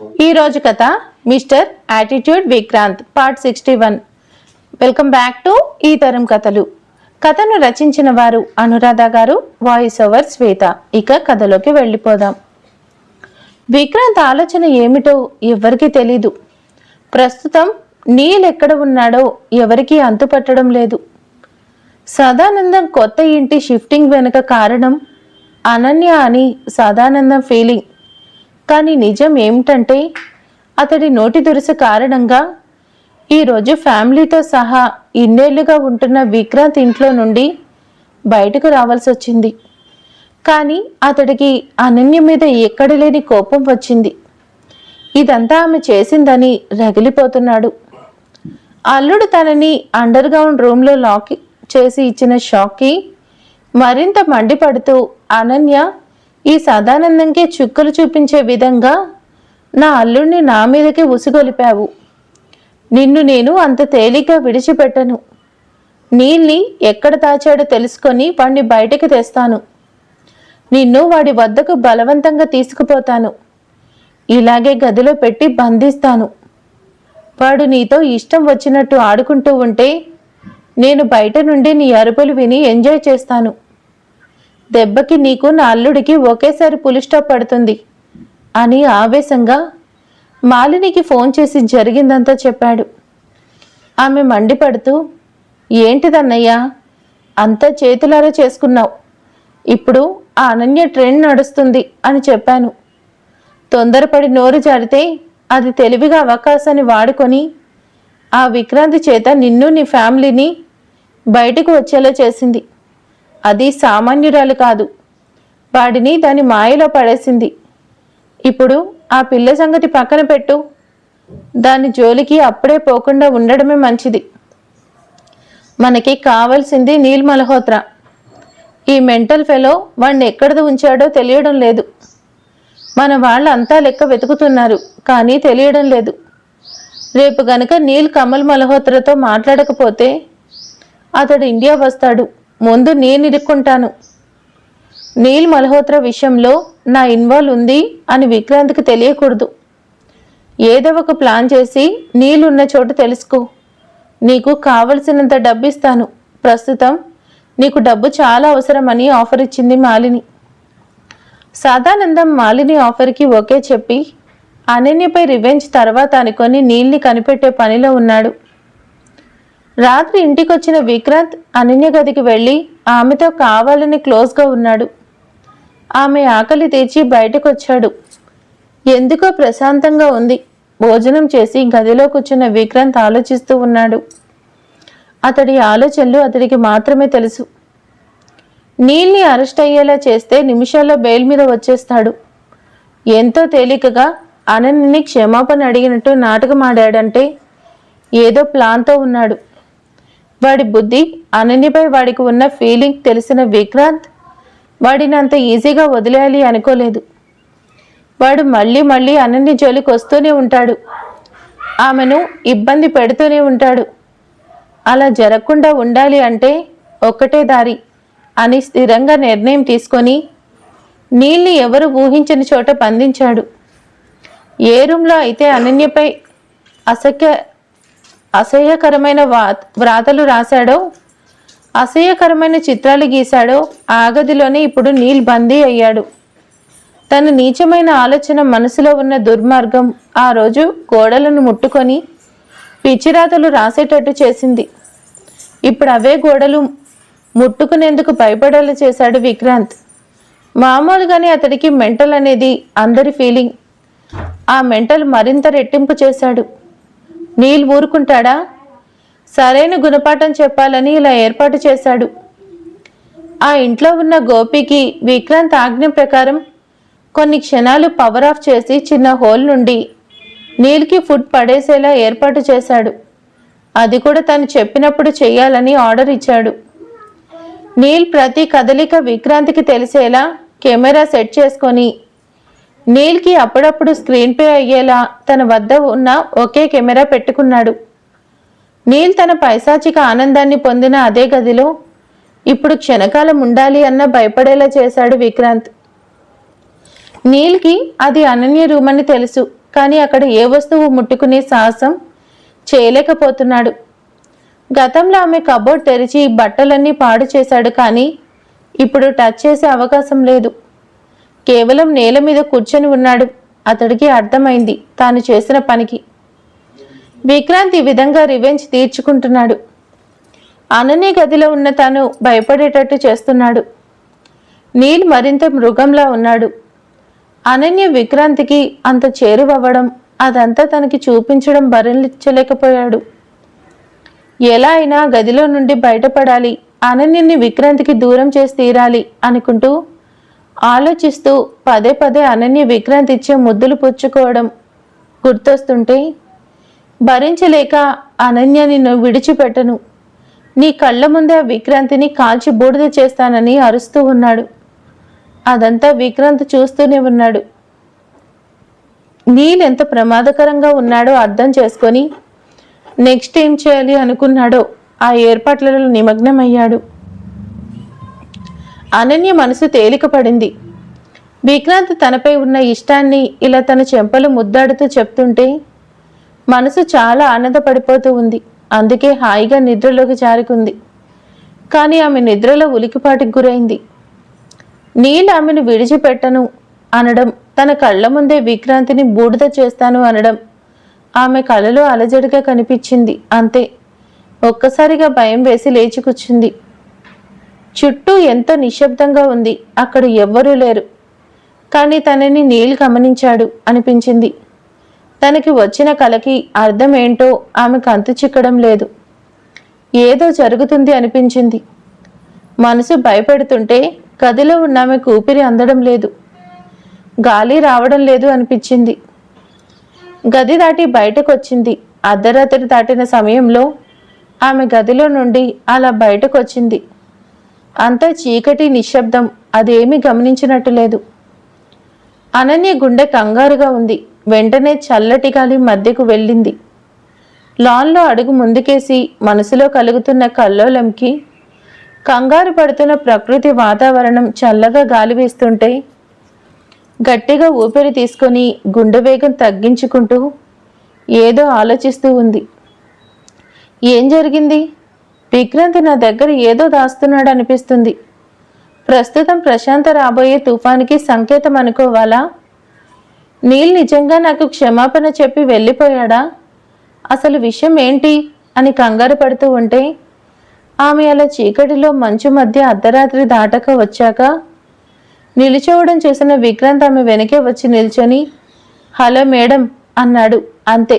ఈ రోజు కథ mister attitude Vikrant part sixty one welcome back to ఈ తరం కథలు. కథను రచించిన వారు అనురాధ గారు వాయిస్ ఓవర్ శ్వేత. ఇక కథలోకి వెళ్ళిపోదాం. విక్రాంత్ ఆలోచన ఏమిటో ఎవరికీ తెలీదు. ప్రస్తుతం నీల్ ఎక్కడ ఉన్నాడో ఎవరికీ అంతుపట్టడం లేదు. సదానందం కొత్త ఇంటి షిఫ్టింగ్ వెనుక కారణం అనన్య అని సదానందం ఫీలింగ్ కానీ నిజం ఏమిటంటే అతడి నోటి దురుసు కారణంగా ఈరోజు ఫ్యామిలీతో సహా ఇన్నేళ్ళుగా ఉంటున్న విక్రాంత్ ఇంట్లో నుండి బయటకు రావాల్సి వచ్చింది. కానీ అతడికి అనన్య మీద ఎక్కడ లేని కోపం వచ్చింది. ఇదంతా ఆమె చేసిందని రగిలిపోతున్నాడు. అల్లుడు తనని అండర్ గ్రౌండ్ రూమ్లో లాక్ చేసి ఇచ్చిన షాక్కి మరింత మండిపడుతూ అనన్య ఈ సదానందంకే చుక్కలు చూపించే విధంగా నా అల్లుడిని నా మీదకి ఉసిగొలిపావు. నిన్ను నేను అంత తేలిగ్గా విడిచిపెట్టను. నీల్ని ఎక్కడ దాచాడో తెలుసుకొని వాణ్ణి బయటికి తెస్తాను. నిన్ను వాడి వద్దకు బలవంతంగా తీసుకుపోతాను. ఇలాగే గదిలో పెట్టి బంధిస్తాను. వాడు నీతో ఇష్టం వచ్చినట్టు ఆడుకుంటూ ఉంటే నేను బయట నుండి నీ అరుపులు విని ఎంజాయ్ చేస్తాను. దెబ్బకి నీకు నా అల్లుడికి ఒకేసారి పులిస్టాప్ పడుతుంది అని ఆవేశంగా మాలినికి ఫోన్ చేసి జరిగిందంతా చెప్పాడు. ఆమె మండిపడుతూ ఏంటిదన్నయ్యా? అంతా చేతులారా చేసుకున్నావు. ఇప్పుడు ఆ అనన్య ట్రెండ్ నడుస్తుంది అని చెప్పాను. తొందరపడి నోరు జారితే అది తెలివిగా అవకాశాన్ని వాడుకొని ఆ విక్రాంతి చేత నిన్ను నీ ఫ్యామిలీని బయటకు వచ్చేలా చేసింది. అది సామాన్యురాలు కాదు. వాడిని దాని మాయలో పడేసింది. ఇప్పుడు ఆ పిల్ల సంగతి పక్కన పెట్టు. దాని జోలికి అప్పుడే పోకుండా ఉండడమే మంచిది. మనకి కావాల్సింది నీల్ మల్హోత్రా. ఈ మెంటల్ ఫెలో వాడిని ఎక్కడ ఉంచాడో తెలియడం లేదు. మన వాళ్ళంతా లెక్క వెతుకుతున్నారు కానీ తెలియడం లేదు. రేపు గనక నీల్ కమల్ మల్హోత్రాతో మాట్లాడకపోతే అతడు ఇండియా వస్తాడు. ముందు నేను ఇరుక్కుంటాను నీల్ మల్హోత్రా విషయంలో నా ఇన్వాల్వ్ ఉంది అని విక్రాంత్కి తెలియకూడదు. ఏదో ఒక ప్లాన్ చేసి నీళ్ళున్న చోటు తెలుసుకో. నీకు కావలసినంత డబ్బు ఇస్తాను ప్రస్తుతం నీకు డబ్బు చాలా అవసరమని ఆఫర్ ఇచ్చింది మాలిని. సాదానందం మాలిని ఆఫర్కి ఓకే చెప్పి అనన్యపై రివెంజ్ తర్వాత అనుకొని నీల్ని కనిపెట్టే పనిలో ఉన్నాడు. రాత్రి ఇంటికొచ్చిన విక్రాంత్ అనన్య గదికి వెళ్ళి ఆమెతో కావాలని క్లోజ్గా ఉన్నాడు. ఆమె ఆకలి తీర్చి బయటకొచ్చాడు. ఎందుకో ప్రశాంతంగా ఉంది. భోజనం చేసి గదిలో కూర్చున్న విక్రాంత్ ఆలోచిస్తూ ఉన్నాడు. అతడి ఆలోచనలు అతడికి మాత్రమే తెలుసు. నీల్ని అరెస్ట్ అయ్యేలా చేస్తే నిమిషాల్లో బెయిల్ మీద వచ్చేస్తాడు. ఎంతో తేలికగా అనన్యని క్షమాపణ అడిగినట్టు నాటకమాడాడంటే ఏదో ప్లాన్తో ఉన్నాడు. వాడి బుద్ధి అనన్యపై వాడికి ఉన్న ఫీలింగ్ తెలిసిన విక్రాంత్ వాడిని అంత ఈజీగా వదిలేయాలి అనుకోలేదు. వాడు మళ్ళీ మళ్ళీ అనన్య జోలికి వస్తూనే ఉంటాడు. ఆమెను ఇబ్బంది పెడుతూనే ఉంటాడు. అలా జరగకుండా ఉండాలి అంటే ఒక్కటే దారి. అని స్థిరంగా నిర్ణయం తీసుకొని నీళ్ళని ఎవరు ఊహించని చోట బంధించాడు. ఏ రూమ్లో అయితే అనన్యపై అసఖ్య అసహ్యకరమైన వ్రాతలు రాశాడో? అసహ్యకరమైన చిత్రాలు గీశాడో? ఆ ఇప్పుడు నీల్ బందీ అయ్యాడు. తన నీచమైన ఆలోచన మనసులో ఉన్న దుర్మార్గం ఆ రోజు గోడలను ముట్టుకొని పిచ్చిరాతలు రాసేటట్టు చేసింది. ఇప్పుడు అవే గోడలు ముట్టుకునేందుకు భయపడేలా చేశాడు విక్రాంత్. మామూలుగానే అతడికి మెంటల్ అనేది అందరి ఫీలింగ్. ఆ మెంటల్ మరింత రెట్టింపు చేశాడు. నీల్ ఊరుకుంటాడా? సరైన గుణపాఠం చెప్పాలని ఇలా ఏర్పాటు చేశాడు. ఆ ఇంట్లో ఉన్న గోపికి విక్రాంత్ ఆజ్ఞ ప్రకారం కొన్ని క్షణాలు పవర్ ఆఫ్ చేసి చిన్న హోల్ నుండి నీల్కి ఫుడ్ పడేసేలా ఏర్పాటు చేశాడు. అది కూడా తను చెప్పినప్పుడు చెయ్యాలని ఆర్డర్ ఇచ్చాడు. నీల్ ప్రతి కదలిక విక్రాంతికి తెలిసేలా కెమెరా సెట్ చేసుకొని నీల్కి అప్పుడప్పుడు స్క్రీన్ పే అయ్యేలా తన వద్ద ఉన్న ఒకే కెమెరా పెట్టుకున్నాడు. నీల్ తన పైశాచిక ఆనందాన్ని పొందిన అదే గదిలో ఇప్పుడు క్షణకాలం ఉండాలి అన్న భయపడేలా చేశాడు విక్రాంత్. నీల్కి అది అనన్య రూమ్ అని తెలుసు కానీ అక్కడ ఏ వస్తువు ముట్టుకునే సాహసం చేయలేకపోతున్నాడు. గతంలో ఆమె కబోర్డ్ తెరిచి బట్టలన్నీ పాడు చేశాడు కానీ ఇప్పుడు టచ్ చేసే అవకాశం లేదు. కేవలం నేల మీద కూర్చొని ఉన్నాడు. అతడికి అర్థమైంది తాను చేసిన పనికి. విక్రాంత్ ఈ విధంగా రివెంజ్ తీర్చుకుంటున్నాడు. అనన్య గదిలో ఉన్న తాను భయపడేటట్టు చేస్తున్నాడు. నీల్ మరింత మృగంలా ఉన్నాడు. అనన్య విక్రాంతికి అంత చేరువవ్వడం అదంతా తనకి చూపించడం భరించలేకపోయాడు. ఎలా అయినా గదిలో నుండి బయటపడాలి అనన్యని విక్రాంతికి దూరం చేసి తీరాలి అనుకుంటూ ఆలోచిస్తూ పదే పదే అనన్య విక్రాంతి ఇచ్చే ముద్దులు పుచ్చుకోవడం గుర్తొస్తుంటే భరించలేక అనన్య నిన్ను విడిచిపెట్టను. నీ కళ్ళ ముందే ఆ విక్రాంతిని కాల్చి బూడిద చేస్తానని అరుస్తూ ఉన్నాడు. అదంతా విక్రాంత్ చూస్తూనే ఉన్నాడు. నీల్ ఎంత ప్రమాదకరంగా ఉన్నాడో అర్థం చేసుకొని నెక్స్ట్ ఏం చేయాలి అనుకున్నాడో ఆ ఏర్పాట్లలో నిమగ్నమయ్యాడు. అనన్య మనసు తేలిక పడింది విక్రాంత్ తనపై ఉన్న ఇష్టాన్ని ఇలా తన చెంపలు ముద్దాడుతూ చెప్తుంటే మనసు చాలా ఆనందపడిపోతూ ఉంది. అందుకే హాయిగా నిద్రలోకి జారుకుంది. కానీ ఆమె నిద్రలో ఉలికిపాటికి గురైంది. నీళ్ళు ఆమెను విడిచిపెట్టను అనడం తన కళ్ళ ముందే విక్రాంతిని బూడిద చేస్తాను అనడం ఆమె కలలో అలజడిగా కనిపించింది. అంతే. ఒక్కసారిగా భయం వేసి లేచి కూర్చుంది. చుట్టూ ఎంతో నిశ్శబ్దంగా ఉంది. అక్కడ ఎవ్వరూ లేరు. కానీ తనని నీల్ గమనించాడు అనిపించింది. తనకి వచ్చిన కలకి అర్థం ఏంటో ఆమెకు అంతు చిక్కడం లేదు. ఏదో జరుగుతుంది అనిపించింది. మనసు భయపెడుతుంటే గదిలో ఉన్న ఆమెకు ఊపిరి అందడం లేదు. గాలి రావడం లేదు అనిపించింది. గది దాటి బయటకు వచ్చింది అర్ధరాత్రి దాటిన సమయంలో ఆమె గదిలో నుండి అలా బయటకు వచ్చింది అంతా చీకటి నిశ్శబ్దం అదేమీ గమనించినట్టు లేదు. అనన్య గుండె కంగారుగా ఉంది. వెంటనే చల్లటి గాలి మధ్యకు వెళ్ళింది. లాన్లో అడుగు ముందుకేసి మనసులో కలుగుతున్న కల్లోలంకి కంగారు పడుతున్న ప్రకృతి వాతావరణం చల్లగా గాలి వీస్తుంటే గట్టిగా ఊపిరి తీసుకొని గుండె వేగం తగ్గించుకుంటూ ఏదో ఆలోచిస్తూ ఉంది. ఏం జరిగింది? విక్రాంతి నా దగ్గర ఏదో దాస్తున్నాడు అనిపిస్తుంది. ప్రస్తుతం ప్రశాంత రాబోయే తుఫానికి సంకేతం అనుకోవాలా? నీల్ నిజంగా నాకు క్షమాపణ చెప్పి వెళ్ళిపోయాడా? అసలు విషయం ఏంటి? అని కంగారు పడుతూ ఉంటే ఆమె అలా చీకటిలో మంచు మధ్య అర్ధరాత్రి దాటక వచ్చాక నిలిచోవడం చూసిన విక్రాంత్ ఆమె వెనకే వచ్చి నిల్చొని హలో మేడం అన్నాడు. అంతే.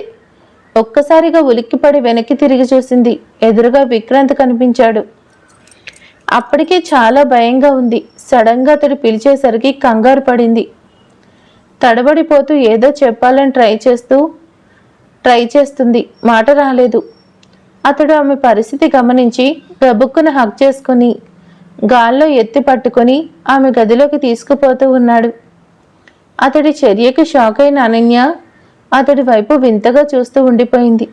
ఒక్కసారిగా ఉలిక్కిపడి వెనక్కి తిరిగి చూసింది. ఎదురుగా విక్రాంత్ కనిపించాడు. అప్పటికే చాలా భయంగా ఉంది. సడన్గా అతడు పిలిచేసరికి కంగారు పడింది. తడబడిపోతూ ఏదో చెప్పాలని ట్రై చేస్తూ ట్రై చేస్తుంది. మాట రాలేదు. అతడు ఆమె పరిస్థితి గమనించి గబుక్కున హక్ చేసుకుని గాల్లో ఎత్తి పట్టుకొని ఆమె గదిలోకి తీసుకుపోతూ ఉన్నాడు. అతడి చర్యకు షాక్ అయిన అనన్య అతడి వైపు వింతగా చూస్తూ ఉండిపోయింది.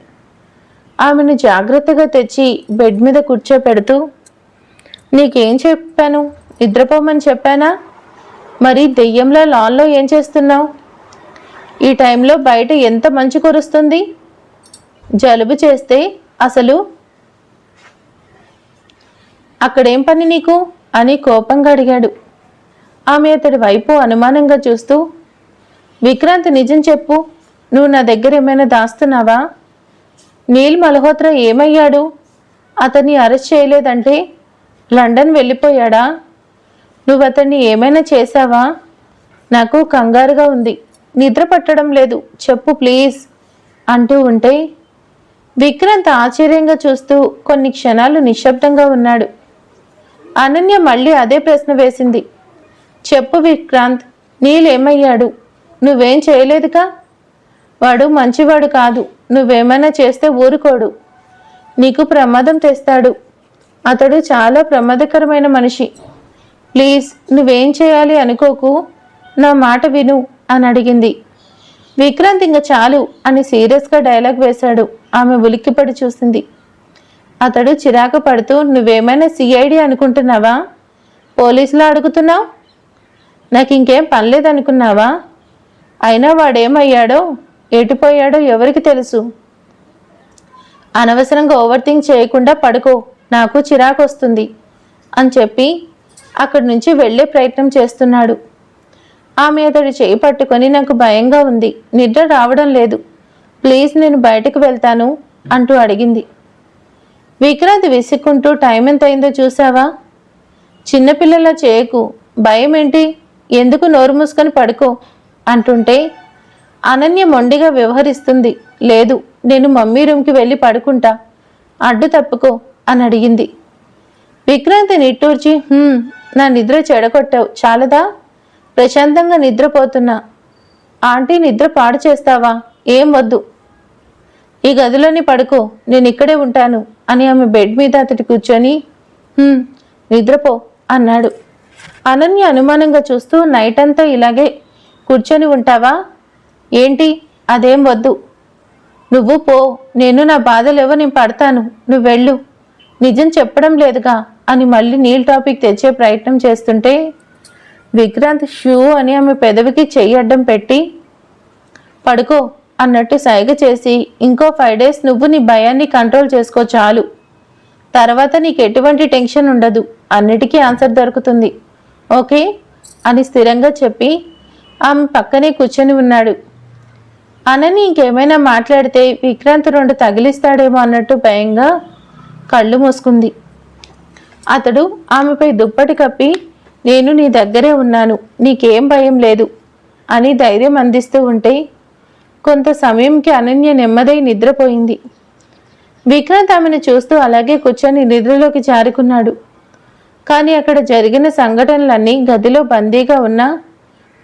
ఆమెను జాగ్రత్తగా తెచ్చి బెడ్ మీద కూర్చోపెడుతూ నీకేం చెప్పాను? నిద్రపోమని చెప్పానా? మరి దెయ్యంలో లాన్లో ఏం చేస్తున్నావు? ఈ టైంలో బయట ఎంత మంచు కురుస్తుంది? జలుబు చేస్తే అసలు? అక్కడేం పని నీకు? అని కోపంగా అడిగాడు. ఆమె అతడి వైపు అనుమానంగా చూస్తూ విక్రాంత్ నిజం చెప్పు. నువ్వు నా దగ్గర ఏమైనా దాస్తున్నావా? నీల్ మల్హోత్రా ఏమయ్యాడు? అతన్ని అరెస్ట్ చేయలేదంటే లండన్ వెళ్ళిపోయాడా? నువ్వు అతన్ని ఏమైనా చేశావా? నాకు కంగారుగా ఉంది. నిద్ర పట్టడం లేదు. చెప్పు ప్లీజ్ అంటూ ఉంటే విక్రాంత్ ఆశ్చర్యంగా చూస్తూ కొన్ని క్షణాలు నిశ్శబ్దంగా ఉన్నాడు. అనన్య మళ్ళీ అదే ప్రశ్న వేసింది. చెప్పు విక్రాంత్ నీలేమయ్యాడు నువ్వేం చేయలేదుగా? వాడు మంచివాడు కాదు. నువ్వేమైనా చేస్తే ఊరుకోడు. నీకు ప్రమాదం తెస్తాడు. అతడు చాలా ప్రమాదకరమైన మనిషి. ప్లీజ్ నువ్వేం చేయాలి అనుకోకు. నా మాట విను అని అడిగింది. విక్రాంత్ ఇంక చాలు అని సీరియస్గా డైలాగ్ వేశాడు. ఆమె ఉలిక్కిపడి చూసింది. అతడు చిరాకు పడుతూ నువ్వేమైనా సిఐడి అనుకుంటున్నావా? పోలీసులో అడుగుతున్నావు? నాకు ఇంకేం పనిలేదనుకున్నావా? అయినా వాడేమయ్యాడో? ఎటుపోయాడో ఎవరికి తెలుసు? అనవసరంగా ఓవర్ థింక్ చేయకుండా పడుకో నాకు చిరాకు వస్తుంది అని చెప్పి అక్కడి నుంచి వెళ్ళే ప్రయత్నం చేస్తున్నాడు. ఆమె అతడు చేయి పట్టుకొని నాకు భయంగా ఉంది నిద్ర రావడం లేదు. ప్లీజ్ నేను బయటకు వెళ్తాను అంటూ అడిగింది. విక్రాంత్ విసుక్కుంటూ టైం ఎంత అయిందో చూసావా చిన్నపిల్లలా చేయకు భయం ఏంటి ఎందుకు నోరు మూసుకొని పడుకో? అంటుంటే అనన్య మొండిగా వ్యవహరిస్తుంది. లేదు నేను మమ్మీ రూమ్కి వెళ్ళి పడుకుంటా. అడ్డు తప్పుకో అని అడిగింది. విక్రాంతి నిట్టూర్చి నా నిద్ర చెడగొట్టావు. చాలదా? ప్రశాంతంగా నిద్రపోతున్నా. ఆంటీ నిద్ర పాడు చేస్తావా? ఏం వద్దు. ఈ గదిలోని పడుకో. నేను ఇక్కడే ఉంటాను అని ఆమె బెడ్ మీద అతడి కూర్చొని నిద్రపో అన్నాడు. అనన్య అనుమానంగా చూస్తూ నైట్ అంతా ఇలాగే కూర్చొని ఉంటావా? ఏంటి? అదేం వద్దు. నువ్వు పో. నేను నా బాధలేవో నేను పడతాను. నువ్వు వెళ్ళు. నిజం చెప్పడం లేదుగా అని మళ్ళీ నీల్ టాపిక్ తెచ్చే ప్రయత్నం చేస్తుంటే విక్రాంత్ షూ అని ఆమె పెదవికి చెయ్యి అడ్డం పెట్టి పడుకో అన్నట్టు సైగ చేసి ఇంకో ఫైవ్ డేస్ నువ్వు నీ భయాన్ని కంట్రోల్ చేసుకో చాలు. తర్వాత నీకు ఎటువంటి టెన్షన్ ఉండదు. అన్నిటికీ ఆన్సర్ దొరుకుతుంది. ఓకే? అని స్థిరంగా చెప్పి ఆమె పక్కనే కూర్చొని ఉన్నాడు. అనని ఇంకేమైనా మాట్లాడితే విక్రాంత్ రెండు తగిలిస్తాడేమో అన్నట్టు భయంగా కళ్ళు మూసుకుంది. అతడు ఆమెపై దుప్పటి కప్పి నేను నీ దగ్గరే ఉన్నాను నీకేం భయం లేదు అని ధైర్యం అందిస్తూ ఉంటే కొంత సమయంకి అనన్య నెమ్మదై నిద్రపోయింది. విక్రాంత్ ఆమెను చూస్తూ అలాగే కూర్చొని నిద్రలోకి జారుకున్నాడు. కానీ అక్కడ జరిగిన సంఘటనలన్నీ గదిలో బందీగా ఉన్న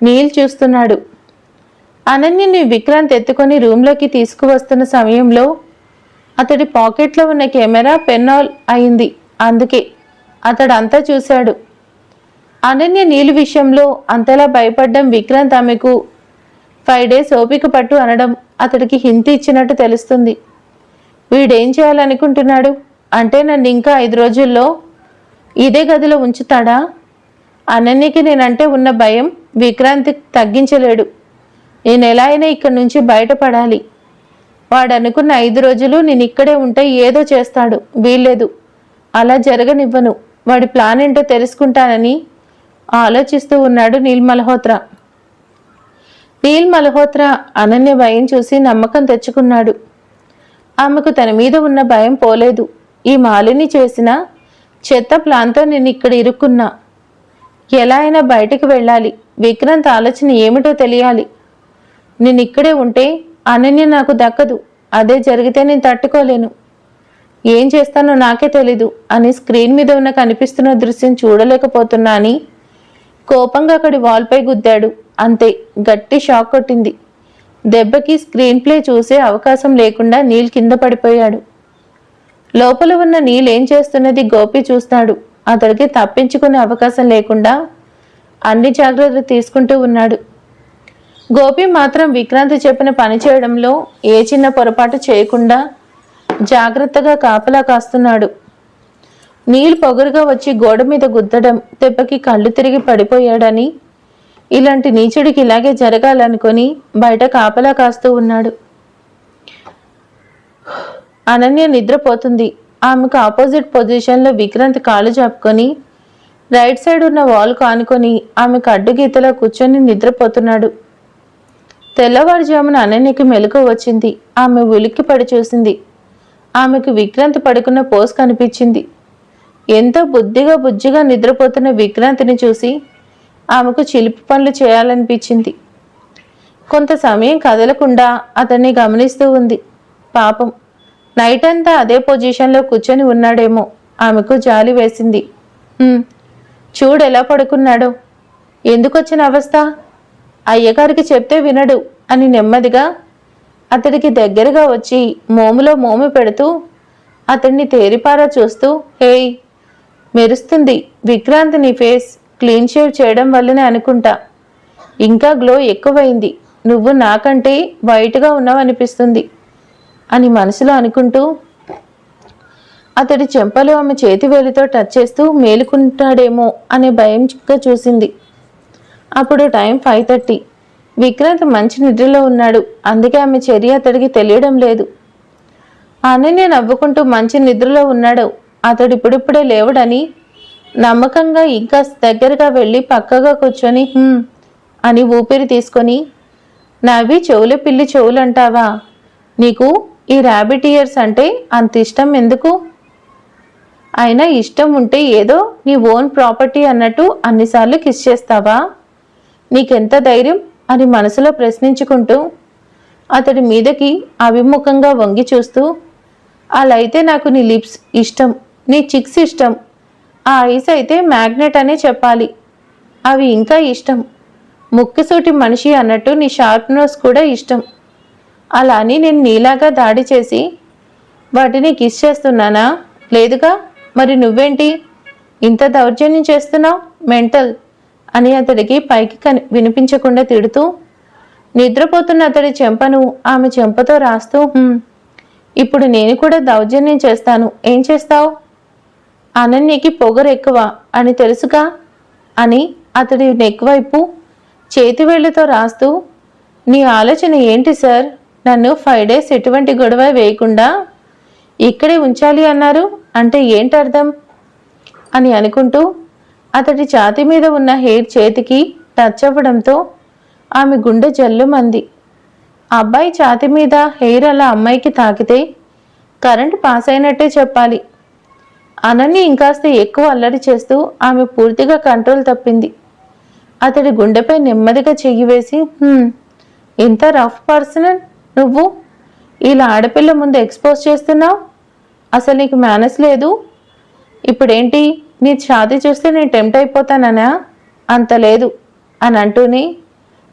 నీల్ చూస్తున్నాడు. అనన్యని విక్రాంత్ ఎత్తుకొని రూమ్లోకి తీసుకువస్తున్న సమయంలో అతడి పాకెట్లో ఉన్న కెమెరా పెన్నాల్ అయింది. అందుకే అతడు అంతా చూశాడు. అనన్య నీళ్ళు విషయంలో అంతలా భయపడ్డం విక్రాంత్ ఆమెకు ఫైవ్ డేస్ ఓపిక పట్టు అనడం అతడికి హింట్ ఇచ్చినట్టు తెలుస్తుంది. వీడేం చేయాలనుకుంటున్నాడు? అంటే నన్ను ఇంకా ఐదు రోజుల్లో ఇదే గదిలో ఉంచుతాడా? అనన్యకి నేనంటే ఉన్న భయం విక్రాంత్ తగ్గించలేడు. నేను ఎలా అయినా ఇక్కడి నుంచి బయటపడాలి. వాడు అనుకున్న ఐదు రోజులు నేను ఇక్కడే ఉంటే ఏదో చేస్తాడు వీల్లేదు. అలా జరగనివ్వను. వాడి ప్లాన్ ఏంటో తెలుసుకుంటానని ఆలోచిస్తూ ఉన్నాడు నీల్ మల్హోత్రా. నీల్ మల్హోత్రా అనన్య భయం చూసి నమ్మకం తెచ్చుకున్నాడు. ఆమెకు తన మీద ఉన్న భయం పోలేదు. ఈ మాలిని చేసిన చెత్త ప్లాన్తో నేను ఇక్కడ ఇరుక్కున్నా. ఎలా అయినా బయటికి వెళ్ళాలి. విక్రాంత్ ఆలోచన ఏమిటో తెలియాలి. నేను ఇక్కడే ఉంటే అనన్య నాకు దక్కదు. అదే జరిగితే నేను తట్టుకోలేను. ఏం చేస్తానో నాకే తెలీదు. అని స్క్రీన్ మీద ఉన్న కనిపిస్తున్న దృశ్యం చూడలేకపోతున్నా అని కోపంగా అక్కడి వాల్పై గుద్దాడు. అంతే గట్టి షాక్ కొట్టింది. దెబ్బకి స్క్రీన్ ప్లే చూసే అవకాశం లేకుండా నీల్ కింద పడిపోయాడు. లోపల ఉన్న నీల్ ఏం చేస్తున్నది గోపి చూస్తాడు. అతడికి తప్పించుకునే అవకాశం లేకుండా అన్ని జాగ్రత్తలు తీసుకుంటూ ఉన్నాడు. గోపి మాత్రం విక్రాంతి చెప్పిన పని చేయడంలో ఏ చిన్న పొరపాటు చేయకుండా జాగ్రత్తగా కాపలా కాస్తున్నాడు. నీళ్ళు పొగరుగా వచ్చి గోడ మీద గుద్దడం దెబ్బకి కళ్ళు తిరిగి పడిపోయాడని ఇలాంటి నీచుడికి ఇలాగే జరగాలనుకొని బయట కాపలా కాస్తూ ఉన్నాడు. అనన్య నిద్రపోతుంది. ఆమెకు ఆపోజిట్ పొజిషన్లో విక్రాంత్ కాళ్ళు చాపుకొని రైట్ సైడ్ ఉన్న వాల్ కానుకొని ఆమెకు అడ్డుగీతలో కూర్చొని నిద్రపోతున్నాడు. తెల్లవారుజామున అనన్యకి మెలకు వచ్చింది. ఆమె ఉలిక్కి పడి చూసింది. ఆమెకు విక్రాంతి పడుకున్న పోస్ కనిపించింది. ఎంతో బుద్ధిగా బుజ్జిగా నిద్రపోతున్న విక్రాంతిని చూసి ఆమెకు చిలిపి పనులు చేయాలనిపించింది. కొంత సమయం కదలకుండా అతన్ని గమనిస్తూ ఉంది. పాపం నైట్ అంతా అదే పొజిషన్లో కూర్చొని ఉన్నాడేమో. ఆమెకు జాలి వేసింది. చూడెలా చూడు ఎలా పడుకున్నాడో. ఎందుకొచ్చిన అవస్థ? అయ్యగారికి చెప్తే వినడు అని నెమ్మదిగా అతడికి దగ్గరగా వచ్చి మోములో మోము పెడుతూ అతన్ని తేరిపారా చూస్తూ హేయ్ మెరుస్తుంది. విక్రాంత్ నీ ఫేస్ క్లీన్ షేవ్ చేయడం వల్లనే అనుకుంటా. ఇంకా గ్లో ఎక్కువైంది. నువ్వు నాకంటే వైట్గా ఉన్నావనిపిస్తుంది అని మనసులో అనుకుంటూ అతడి చెంపలు ఆమె చేతివేలితో టచ్ చేస్తూ మేలుకుంటాడేమో అనే భయంగా చూసింది. అప్పుడు టైం ఫైవ్ థర్టీ. విక్రాంత్ మంచి నిద్రలో ఉన్నాడు. అందుకే ఆమె చర్య అతడికి తెలియడం లేదు. అనన్య నవ్వుకుంటూ మంచి నిద్రలో ఉన్నాడు. అతడు ఇప్పుడిప్పుడే లేవడని నమ్మకంగా ఇంకా దగ్గరగా వెళ్ళి పక్కగా కూర్చొని అని ఊపిరి తీసుకొని నావి చెవుల పిల్లి చెవులు అంటావా నీకు ఈ ర్యాబిట్ ఇయర్స్ అంటే అంత ఇష్టం ఎందుకు? అయినా ఇష్టం ఉంటే ఏదో నీ ఓన్ ప్రాపర్టీ అన్నట్టు అన్నిసార్లు కిస్ చేస్తావా? నీకెంత ధైర్యం అని మనసులో ప్రశ్నించుకుంటూ అతడి మీదకి అభిముఖంగా వంగి చూస్తూ అలా అయితే నాకు నీ లిప్స్ ఇష్టం నీ చిక్స్ ఇష్టం. ఆ ఐస్ అయితే మ్యాగ్నెట్ అనే చెప్పాలి. అవి ఇంకా ఇష్టం. ముక్కుసూటి మనిషి అన్నట్టు నీ షార్ప్ నోస్ కూడా ఇష్టం. అలా అని నేను నీలాగా దాడి చేసి వాటిని కిస్ చేస్తున్నానా? లేదుగా? మరి నువ్వేంటి? ఇంత దౌర్జన్యం చేస్తున్నావు? మెంటల్ అని అతడికి పైకి కని వినిపించకుండా తిడుతూ నిద్రపోతున్న అతడి చెంపను ఆమె చెంపతో రాస్తూ ఇప్పుడు నేను కూడా దౌర్జన్యం చేస్తాను. ఏం చేస్తావు? అనన్యకి పొగరు ఎక్కువ అని తెలుసుగా? అని అతడి నెక్ వైపు చేతి రాస్తూ నీ ఆలోచన ఏంటి సార్? నన్ను ఫైవ్ డేస్ ఎటువంటి గొడవ వేయకుండా ఇక్కడే ఉంచాలి అన్నారు. అంటే ఏంటి అర్థం అని అనుకుంటూ అతడి ఛాతీ మీద ఉన్న హెయిర్ చేతికి టచ్ అవ్వడంతో ఆమె గుండె జల్లుమంది. అబ్బాయి ఛాతి మీద హెయిర్ అలా అమ్మాయికి తాకితే కరెంట్ పాస్ అయినట్టే చెప్పాలి. అనన్య ఇంకాస్త ఎక్కువ అల్లరి చేస్తూ ఆమె పూర్తిగా కంట్రోల్ తప్పింది. అతడి గుండెపై నెమ్మదిగా చెయ్యి వేసి ఇంత రఫ్ పర్సన్ నువ్వు? ఇలా ఆడపిల్ల ముందు ఎక్స్పోజ్ చేస్తున్నావు? అసలు నీకు మేనస్ లేదు? ఇప్పుడేంటి? నీ ఛాతీ చూస్తే నేను టెంప్ట్ అయిపోతాననా? అంత లేదు అని అంటూనే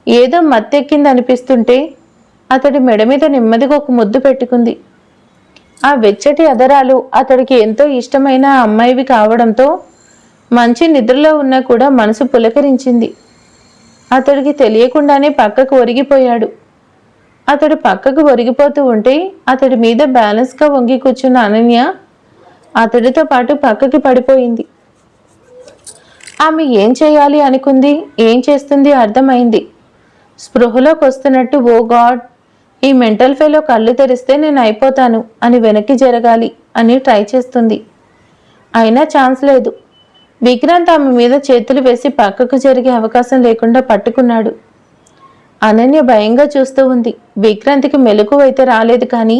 ఏదో మత్తెక్కింది అనిపిస్తుంటే అతడి మెడ మీద నెమ్మదిగా ఒక ముద్దు పెట్టుకుంది. ఆ వెచ్చటి అదరాలు అతడికి ఎంతో ఇష్టమైన ఆ అమ్మాయివి కావడంతో మంచి నిద్రలో ఉన్నా కూడా మనసు పులకరించింది. అతడికి తెలియకుండానే పక్కకు ఒరిగిపోయాడు. అతడు పక్కకు ఒరిగిపోతూ ఉంటే అతడి మీద బ్యాలెన్స్గా వంగి కూర్చున్న అనన్య అతడితో పాటు పక్కకి పడిపోయింది. ఆమె ఏం చేయాలి అనుకుంది? ఏం చేస్తుంది? అర్థమైంది. స్పృహలోకి వస్తున్నట్టు ఓ గాడ్ ఈ మెంటల్ ఫెలో కళ్ళు తెరిస్తే నేను అయిపోతాను అని వెనక్కి జరగాలి అని ట్రై చేస్తుంది. అయినా ఛాన్స్ లేదు. విక్రాంత్ ఆమె మీద చేతులు వేసి పక్కకు జరిగే అవకాశం లేకుండా పట్టుకున్నాడు. అనన్య భయంగా చూస్తూ ఉంది. విక్రాంత్కి మెలకు అయితే రాలేదు కానీ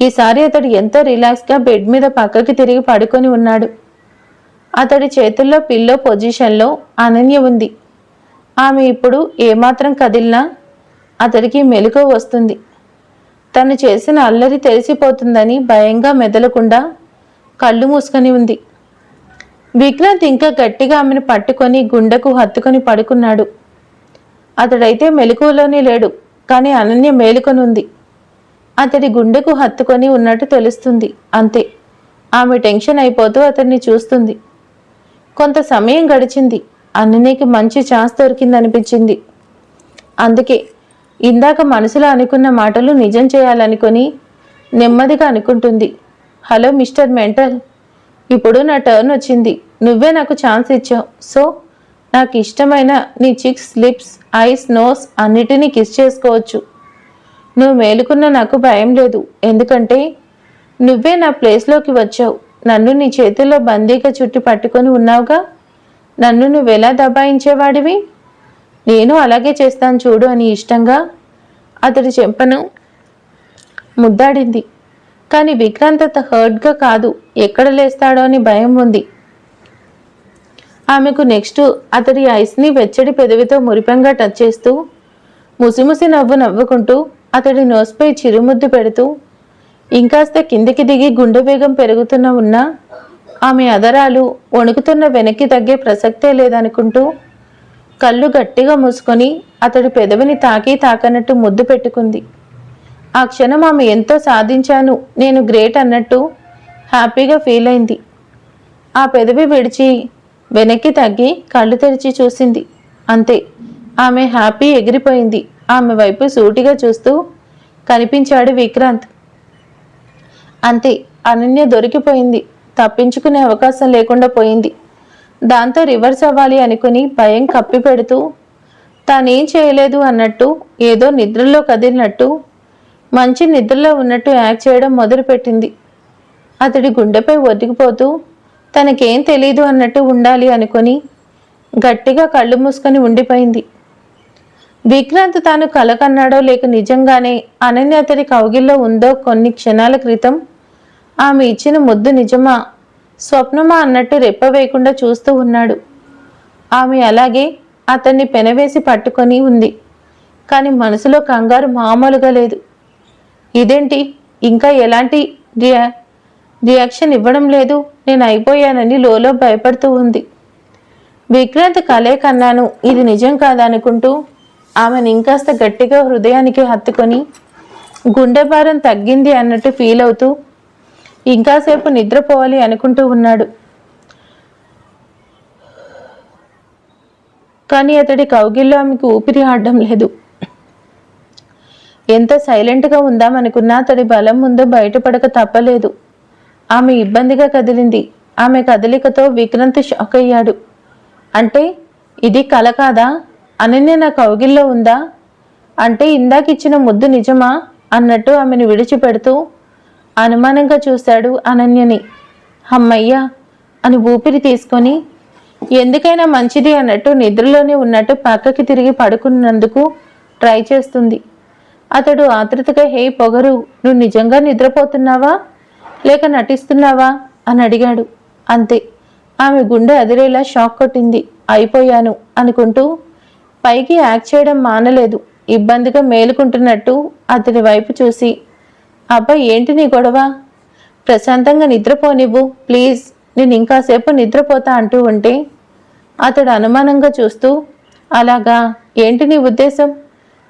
ఈసారి అతడు ఎంతో రిలాక్స్గా బెడ్ మీద పక్కకి తిరిగి పడుకొని ఉన్నాడు. అతడి చేతుల్లో పిల్లో పొజిషన్లో అనన్య ఉంది. ఆమె ఇప్పుడు ఏమాత్రం కదిలినా అతడికి మెలుక వస్తుంది. తను చేసిన అల్లరి తెలిసిపోతుందని భయంగా మెదలకుండా కళ్ళు మూసుకొని ఉంది. విక్రాంత్ ఇంకా గట్టిగా ఆమెను పట్టుకొని గుండెకు హత్తుకొని పడుకున్నాడు. అతడైతే మెలకువలోనే లేడు కానీ అనన్య మేలుకొని ఉంది అతడి గుండెకు హత్తుకొని ఉన్నట్టు తెలుస్తుంది అంతే. ఆమె టెన్షన్ అయిపోతూ అతన్ని చూస్తుంది. కొంత సమయం గడిచింది. అన్ననీకి మంచి ఛాన్స్ దొరికిందనిపించింది. అందుకే ఇందాక మనసులో అనుకున్న మాటలు నిజం చేయాలనుకొని నెమ్మదిగా అనుకుంటుంది. హలో మిస్టర్ మెంటల్ ఇప్పుడు నా టర్న్ వచ్చింది. నువ్వే నాకు ఛాన్స్ ఇచ్చావు. సో నాకు ఇష్టమైన నీ చిక్స్ లిప్స్ ఐస్ నోస్ అన్నిటినీ కిస్ చేసుకోవచ్చు. నువ్వు మేలుకున్న నాకు భయం లేదు. ఎందుకంటే నువ్వే నా ప్లేస్లోకి వచ్చావు. నన్ను నీ చేతుల్లో బందీగా చుట్టి పట్టుకొని ఉన్నావుగా? నన్ను నువ్వెలా దబాయించేవాడివి? నేను అలాగే చేస్తాను చూడు అని ఇష్టంగా అతడి చెంపను ముద్దాడింది. కానీ విక్రాంత్ అంత హర్ట్గా కాదు ఎక్కడ లేస్తాడో అని భయం ఉంది. ఆమెకు నెక్స్ట్ అతడి ఐస్ని వెచ్చడి పెదవితో మురిపంగా టచ్ చేస్తూ ముసిముసి నవ్వు నవ్వుకుంటూ అతడి నోస్పై చిరుముద్దు పెడుతూ ఇంకాస్త కిందికి దిగి గుండె వేగం పెరుగుతున్న ఉన్నా ఆమె అదరాలు వణుకుతున్న వెనక్కి తగ్గే ప్రసక్తే లేదనుకుంటూ కళ్ళు గట్టిగా మూసుకొని అతడి పెదవిని తాకి తాకనట్టు ముద్దు పెట్టుకుంది. ఆ క్షణం ఆమె ఎంతో సాధించాను నేను గ్రేట్ అన్నట్టు హ్యాపీగా ఫీల్ అయింది. ఆ పెదవి విడిచి వెనక్కి తగ్గి కళ్ళు తెరిచి చూసింది. అంతే ఆమె హ్యాపీ ఎగిరిపోయింది. ఆమె వైపు సూటిగా చూస్తూ కనిపించాడు విక్రాంత్. అంతే అనన్య దొరికిపోయింది. తప్పించుకునే అవకాశం లేకుండా పోయింది. దాంతో రివర్స్ అవ్వాలి అనుకుని భయం కప్పి పెడుతూ తానేం చేయలేదు అన్నట్టు ఏదో నిద్రలో కదిలినట్టు మంచి నిద్రలో ఉన్నట్టు యాక్ట్ చేయడం మొదలుపెట్టింది. అతడి గుండెపై ఒదిగిపోతూ తనకేం తెలీదు అన్నట్టు ఉండాలి అనుకొని గట్టిగా కళ్ళు మూసుకొని ఉండిపోయింది. విక్రాంత్ తాను కలకన్నాడో లేక నిజంగానే అనన్య అతడి కౌగిల్లో ఉందో కొన్ని క్షణాల క్రితం ఆమె ఇచ్చిన ముద్దు నిజమా? స్వప్నమా అన్నట్టు రెప్ప వేయకుండా చూస్తూ ఉన్నాడు. ఆమె అలాగే అతన్ని పెనవేసి పట్టుకొని ఉంది. కానీ మనసులో కంగారు మామూలుగా లేదు. ఇదేంటి? ఇంకా ఎలాంటి రియా రియాక్షన్ ఇవ్వడం లేదు. నేను అయిపోయానని లోలో భయపడుతూ ఉంది. విక్రాంత్ కలే కన్నాను. ఇది నిజం కాదనుకుంటూ ఆమెను ఇంకాస్త గట్టిగా హృదయానికి హత్తుకొని గుండె భారం తగ్గింది అన్నట్టు ఫీల్ అవుతూ ఇంకాసేపు నిద్రపోవాలి అనుకుంటూ ఉన్నాడు. కానీ అతడి కౌగిల్లో ఆమెకు ఊపిరి ఆడడం లేదు. ఎంత సైలెంట్గా ఉందామనుకున్నా అతడి బలం ముందు బయటపడక తప్పలేదు. ఆమె ఇబ్బందిగా కదిలింది. ఆమె కదలికతో విక్రాంత్ షాక్ అయ్యాడు. అంటే ఇది కల కాదా? అనన్య నా కౌగిల్లో ఉందా? అంటే ఇందాకిచ్చిన ముద్దు నిజమా? అన్నట్టు ఆమెను విడిచిపెడుతూ అనుమానంగా చూశాడు అనన్యని. అమ్మయ్యా అని ఊపిరి తీసుకొని ఎందుకైనా మంచిది అన్నట్టు నిద్రలోనే ఉన్నట్టు పక్కకి తిరిగి పడుకున్నందుకు ట్రై చేస్తుంది. అతడు ఆతృతగా హే పొగరు నువ్వు నిజంగా నిద్రపోతున్నావా? లేక నటిస్తున్నావా? అని అడిగాడు. అంతే. ఆమె గుండె అదిరేలా షాక్ కొట్టింది. అయిపోయాను అనుకుంటూ పైకి యాక్ట్ చేయడం మానలేదు. ఇబ్బందిగా మేలుకుంటున్నట్టు అతని వైపు చూసి అబ్బాయి ఏంటి నీ గొడవ? ప్రశాంతంగా నిద్రపోనివ్వు ప్లీజ్. నేను ఇంకాసేపు నిద్రపోతా అంటూ ఉంటే అతడు అనుమానంగా చూస్తూ అలాగా? ఏంటి నీ ఉద్దేశం?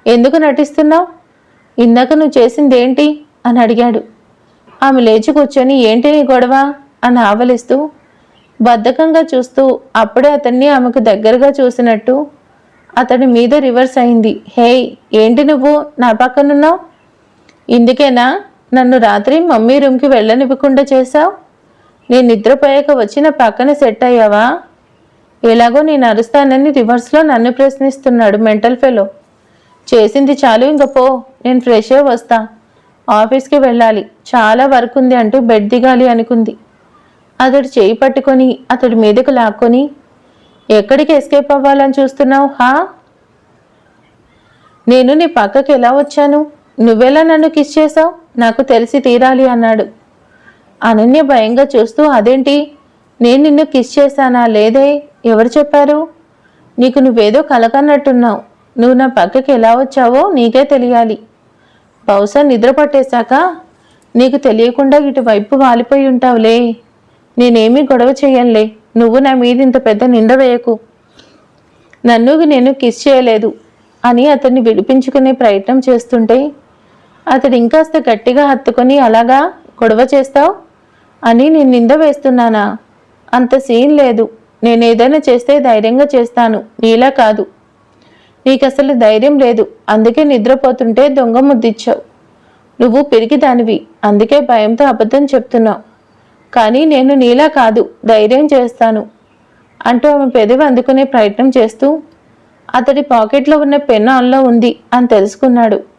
ఎందుకు నటిస్తున్నావు? ఇందాక నువ్వు చేసింది ఏంటి అని అడిగాడు. ఆమె లేచి కూర్చొని ఏంటి నీ గొడవ? అని ఆవలిస్తూ బద్ధకంగా చూస్తూ అప్పుడే అతన్ని ఆమెకు దగ్గరగా చూసినట్టు అతడి మీద రివర్స్ అయింది. హే ఏంటి నువ్వు? నా పక్కనున్నావు? ఇందుకేనా? నన్ను రాత్రి మమ్మీ రూమ్కి వెళ్ళనివ్వకుండా చేశావు? నేను నిద్రపోయాక వచ్చిన పక్కన సెట్ అయ్యావా? ఎలాగో నేను అరుస్తానని రివర్స్లో నన్ను ప్రశ్నిస్తున్నాడు మెంటల్ ఫెలో. చేసింది చాలు ఇంక పో నేను ఫ్రెష్ అయ్యి వస్తా. ఆఫీస్కి వెళ్ళాలి చాలా వర్క్ ఉంది అంటూ బెడ్ దిగాలి అనుకుంది. అతడు చేయి పట్టుకొని అతడి మీదకు లాక్కొని ఎక్కడికి ఎస్కేప్ అవ్వాలని చూస్తున్నావు హా? నేను నీ పక్కకి ఎలా వచ్చాను? నువ్వెలా నన్ను కిస్ చేసావు నాకు తెలిసి తీరాలి అన్నాడు. అనన్య భయంగా చూస్తూ అదేంటి? నేను నిన్ను కిస్ చేశానా? లేదే? ఎవరు చెప్పారు? నీకు నువ్వేదో కలకన్నట్టున్నావు. నువ్వు నా పక్కకి ఎలా వచ్చావో నీకే తెలియాలి. బహుశా నిద్ర పట్టేశాక నీకు తెలియకుండా ఇటువైపు వాలిపోయి ఉంటావులే. నేనేమీ గొడవ చేయనులే. నువ్వు నా మీద ఇంత పెద్ద నింద వేయకు. నన్ను నేను కిస్ చేయలేదు అని అతన్ని విడిపించుకునే ప్రయత్నం చేస్తుంటే అతడు ఇంకాస్త గట్టిగా హత్తుకొని అలాగా గొడవ చేస్తావు? అని నేను నింద వేస్తున్నానా? అంత సీన్ లేదు. నేను ఏదైనా చేస్తే ధైర్యంగా చేస్తాను. నీలా కాదు. నీకు అసలు ధైర్యం లేదు. అందుకే నిద్రపోతుంటే దొంగ ముద్దిచ్చావు. నువ్వు పెరిగి దానివి. అందుకే భయంతో అబద్ధం చెప్తున్నావు. కానీ నేను నీలా కాదు. ధైర్యం చేస్తాను. అంటూ ఆమె పెదవి అందుకునే ప్రయత్నం చేస్తూ అతడి పాకెట్లో ఉన్న పెన్ ఆన్లో ఉంది అని తెలుసుకున్నాడు.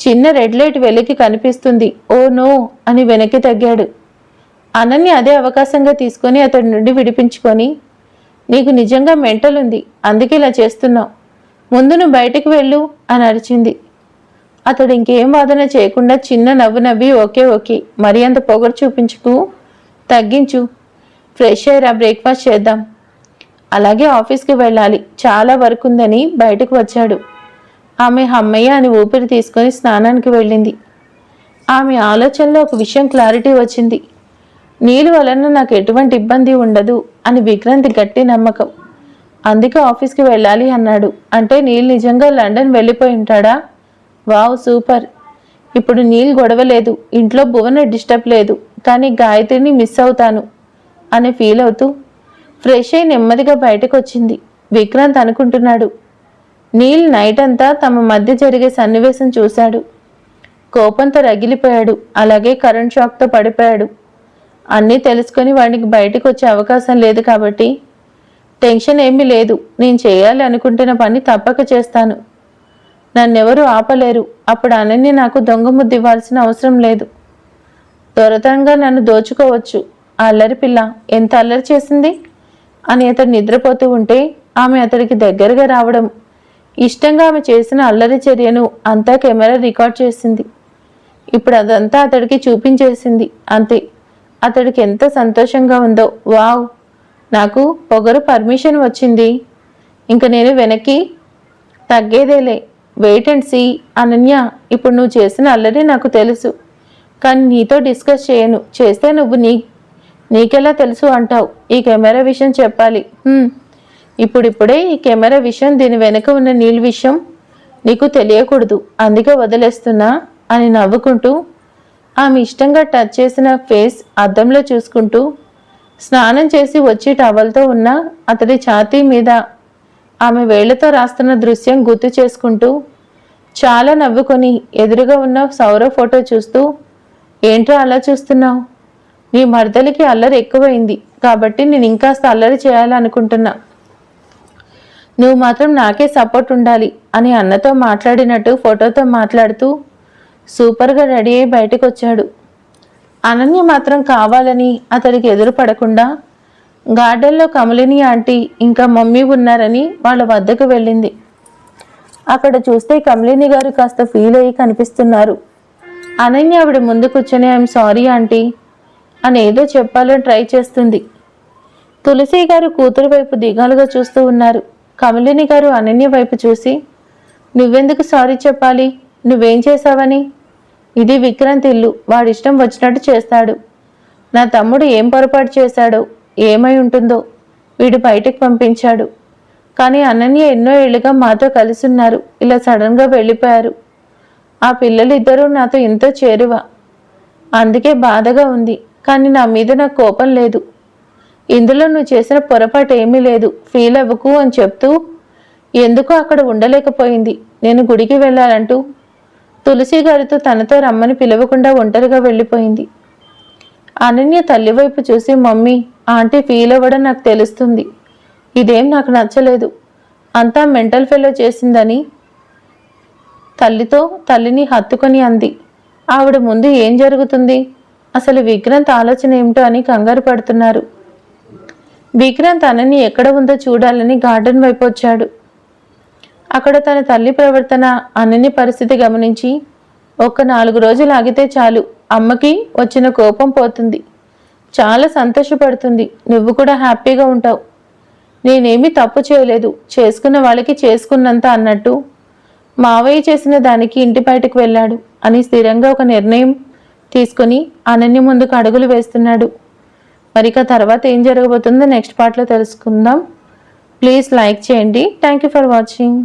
చిన్న రెడ్ లైట్ వెలికి కనిపిస్తుంది. ఓ నో అని వెనక్కి తగ్గాడు. అనన్య అదే అవకాశంగా తీసుకొని అతడి నుండి విడిపించుకొని నీకు నిజంగా మెంటల్ ఉంది అందుకే ఇలా చేస్తున్నావు. ముందు నువ్వు బయటికి వెళ్ళు అని అరిచింది. అతడు ఇంకేం వాదన చేయకుండా చిన్న నవ్వు నవ్వి ఓకే ఓకే మరి అంత పొగరు చూపించుకు తగ్గించు. ఫ్రెష్ అయ్యరా బ్రేక్ఫాస్ట్ చేద్దాం. అలాగే ఆఫీస్కి వెళ్ళాలి. చాలా వర్క్ ఉందని బయటకు వచ్చాడు. ఆమె హమ్మయ్య అని ఊపిరి తీసుకొని స్నానానికి వెళ్ళింది. ఆమె ఆలోచనలో ఒక విషయం క్లారిటీ వచ్చింది. నీళ్ళు వలన నాకు ఎటువంటి ఇబ్బంది ఉండదు అని విక్రాంతి గట్టి నమ్మకం. అందుకే ఆఫీస్కి వెళ్ళాలి అన్నాడు. అంటే నీళ్ళు నిజంగా లండన్ వెళ్ళిపోయి ఉంటాడా? Wow super. ఇప్పుడు నీళ్ళు గొడవలేదు. ఇంట్లో భువన డిస్టర్బ్ లేదు. కానీ గాయత్రిని మిస్ అవుతాను అని ఫీల్ అవుతూ ఫ్రెష్ అయి నెమ్మదిగా బయటకు వచ్చింది విక్రాంత్ అనుకుంటున్నాడు. నీల్ నైట్ అంతా తమ మధ్య జరిగే సన్నివేశం చూశాడు. కోపంతో రగిలిపోయాడు. అలాగే కరెంట్ షాక్తో పడిపోయాడు. అన్నీ తెలుసుకొని వాడికి బయటకు వచ్చే అవకాశం లేదు కాబట్టి టెన్షన్ ఏమీ లేదు. నేను చేయాలి అనుకుంటున్న పని తప్పక చేస్తాను. నన్నెవరూ ఆపలేరు. అప్పుడు అనన్య నాకు దొంగ ముద్దు ఇవ్వాల్సిన అవసరం లేదు. దొరతంగా నన్ను దోచుకోవచ్చు. ఆ అల్లరి పిల్ల ఎంత అల్లరి చేసింది? అని అతడు నిద్రపోతూ ఉంటే ఆమె అతడికి దగ్గరగా రావడం ఇష్టంగా ఆమె చేసిన అల్లరి చర్యను అంతా కెమెరా రికార్డ్ చేసింది. ఇప్పుడు అదంతా అతడికి చూపించేసింది. అంతే. అతడికి ఎంత సంతోషంగా ఉందో. వావ్! నాకు పొగరు పర్మిషన్ వచ్చింది. ఇంక నేను వెనక్కి తగ్గేదేలే. Wait and see. అనన్య ఇప్పుడు నువ్వు చేసిన అల్లరి నాకు తెలుసు. కానీ నీతో డిస్కస్ చేయను. చేస్తే నువ్వు నీ నీకెలా తెలుసు అంటావు. ఈ కెమెరా విషయం చెప్పాలి. ఇప్పుడిప్పుడే ఈ కెమెరా విషయం దీని వెనుక ఉన్న నీళ్ళ విషయం నీకు తెలియకూడదు. అందుకే వదిలేస్తున్నా అని నవ్వుకుంటూ ఆమె ఇష్టంగా టచ్ చేసిన ఫేస్ అద్దంలో చూసుకుంటూ స్నానం చేసి వచ్చి టవల్తో ఉన్న అతడి ఛాతీ మీద ఆమె వేళ్ళతో రాస్తున్న దృశ్యం గుర్తు చేసుకుంటూ చాలా నవ్వుకొని ఎదురుగా ఉన్న సౌర ఫోటో చూస్తూ ఏంటో అలా చూస్తున్నావు? నీ మర్దలికి అల్లరి ఎక్కువైంది కాబట్టి నేను ఇంకాస్త అల్లరి చేయాలనుకుంటున్నా. నువ్వు మాత్రం నాకే సపోర్ట్ ఉండాలి అని అన్నతో మాట్లాడినట్టు ఫోటోతో మాట్లాడుతూ సూపర్గా రెడీ అయి బయటకు వచ్చాడు అనన్య మాత్రం కావాలని అతడికి ఎదురు పడకుండా గార్డెన్లో కమలిని ఆంటీ ఇంకా మమ్మీ ఉన్నారని వాళ్ళ వద్దకు వెళ్ళింది. అక్కడ చూస్తే కమలిని గారు కాస్త ఫీల్ అయ్యి కనిపిస్తున్నారు. అనన్య ఆవిడ ముందు కూర్చొని ఐఎమ్ సారీ ఆంటీ అని ఏదో చెప్పాలని ట్రై చేస్తుంది. తులసి గారు కూతురు వైపు దిగాలుగా చూస్తూ ఉన్నారు. కమలిని గారు అనన్య వైపు చూసి నువ్వెందుకు సారీ చెప్పాలి? నువ్వేం చేశావని? ఇది విక్రాంత్ ఇల్లు. వాడిష్టం వచ్చినట్టు చేస్తాడు. నా తమ్ముడు ఏం పొరపాటు చేశాడో ఏమై ఉంటుందో వీడు బయటకు పంపించాడు. కానీ అనన్య ఎన్నో ఏళ్ళుగా మాతో కలిసి ఉన్నారు ఇలా సడన్గా వెళ్ళిపోయారు. ఆ పిల్లలిద్దరూ నాతో ఎంతో చేరువ. అందుకే బాధగా ఉంది. కానీ నా మీద నాకు కోపం లేదు. ఇందులో నువ్వు చేసిన పొరపాటు ఏమీ లేదు. ఫీల్ అవ్వకు అని చెప్తూ ఎందుకో అక్కడ ఉండలేకపోయింది? నేను గుడికి వెళ్ళాలంటూ. తులసి గారితో తనతో రమ్మని పిలవకుండా ఒంటరిగా వెళ్ళిపోయింది. అనన్య తల్లి వైపు చూసి మమ్మీ ఆంటీ ఫీల్ అవ్వడం నాకు తెలుస్తుంది. ఇదేం నాకు నచ్చలేదు. అంతా మెంటల్ ఫెలో చేసిందని తల్లితో తల్లిని హత్తుకొని అంది. ఆవిడ ముందు ఏం జరుగుతుంది? అసలు విక్రాంత్ ఆలోచన ఏమిటో అని కంగారు పడుతున్నారు. విక్రాంత్ అనని ఎక్కడ ఉందో చూడాలని గార్డెన్ వైపు వచ్చాడు. అక్కడ తన తల్లి ప్రవర్తన అనని పరిస్థితి గమనించి ఒక నాలుగు రోజులు ఆగితే చాలు అమ్మకి వచ్చిన కోపం పోతుంది. చాలా సంతోషపడుతుంది నువ్వు కూడా హ్యాపీగా ఉంటావు. నేనేమీ తప్పు చేయలేదు చేసుకున్న వాళ్ళకి చేసుకున్నంత అన్నట్టు మావయ్య చేసిన దానికి ఇంటి బయటకు వెళ్ళాడు అని స్థిరంగా ఒక నిర్ణయం తీసుకొని అనన్య ముందుకు అడుగులు వేస్తున్నాడు. మరి ఇక తర్వాత ఏం జరగబోతుందో నెక్స్ట్ పార్ట్లో తెలుసుకుందాం. ప్లీజ్ లైక్ చేయండి. Thank you for watching